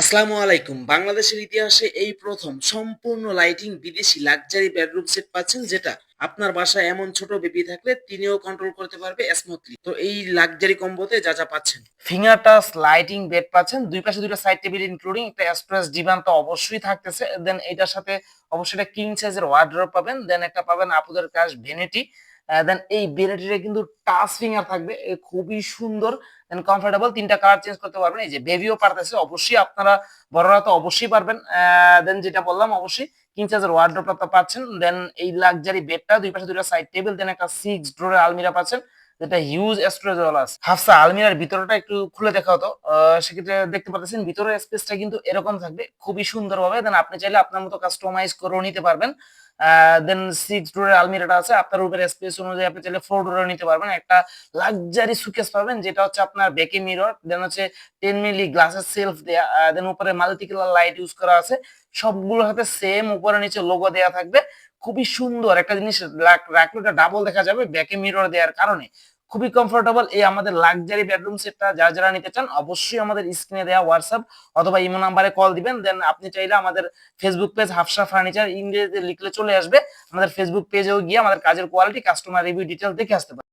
আসসালামু আলাইকুম। বাংলাদেশের ইতিহাসে এই প্রথম সম্পূর্ণ লাইটিং বিদেশি লাক্সারি বেডরুম সেট পাচ্ছেন যেটা আপনার বাসায় এমন ছোট বেবি থাকলে তিনিও কন্ট্রোল করতে পারবে স্মুথলি তো এই লাক্সারি কম্বোতে যা যা পাচ্ছেন। ফিঙ্গার টাচ লাইটিং বেড পাচ্ছেন। দুই পাশে দুটো সাইড টেবিল ইনক্লুডিং একটা স্টোরেজ ডিভান তো অবশ্যই থাকতেছে। দেন এটার সাথে অবশ্যই একটা কিং সাইজের ওয়ার্ড্রপ পাবেন। দেন একটা পাবেন আপুদের কাজ ভেনিটি দেন এই বেলেটিটা কিন্তু টাচ ফিঙ্গার থাকবে খুবই সুন্দর দেন কমফোর্টেবল তিনটা কালার চেঞ্জ করতে পারবেন। এই যে বেবিও পারতেছে, অবশ্যই আপনারা বড়রা তো অবশ্যই পারবেন। দেন যেটা বললাম, অবশ্যই কিং সাইজের ওয়ার্ড্রপ পাচ্ছেন। দেন এই লাক্সারি বেডটা দুই পাশে দুটো সাইড টেবিল দেন একটা সিক্স ড্রোরের আলমিরা পাচ্ছেন। যেটা হিউজ স্টোরেজ ওয়ালা আছে হাফসা, আলমিরার ভিতরটা একটু খুলে দেখা হতো সেক্ষেত্রে দেখতে পাচ্ছেন ভিতরের স্পেসটা কিন্তু এরকম থাকবে, খুবই সুন্দর ভাবে দেন আপনি চাইলে আপনার মতো কাস্টমাইজ করেও নিতে পারবেন। দেন সিক্স ডোরের আলমিরাটা আছে, আপনার রুমের স্পেস অনুযায়ী আপনি চাইলে ফোর ডোরের নিতে পারবেন। একটা লাক্সারি সুকেস পাবেন, যেটা হচ্ছে আপনার বেকি মিরর দেন হচ্ছে টেন মিলি গ্লাসের সেলফ দেয়া। দেন উপরে মাল্টি কালার লাইট ইউজ করা আছে। সবগুলোর সাথে সেম উপরে নিচে লোগো দেয়া থাকবে। খুবই সুন্দর। একটা জিনিস রাখ- রাখলে এটা ডাবল দেখা যাবে ব্যাকে মিরর দেওয়ার কারণে। খুবই কমফোর্টেবল এই আমাদের লাক্সারি বেডরুম সেটটা যারা যারা নিতে চান, অবশ্যই আমাদের স্ক্রিনে দেওয়া হোয়াটসঅ্যাপ অথবা ইমো নাম্বারে কল দিবেন। দেন আপনি চাইলে আমাদের ফেসবুক পেজ হাফসা ফার্নিচার ইংরেজিতে লিখলে চলে আসবে। আমাদের ফেসবুক পেজেও গিয়ে আমাদের কাজের কোয়ালিটি কাস্টমার রিভিউ ডিটেল দেখে আসতে পারেন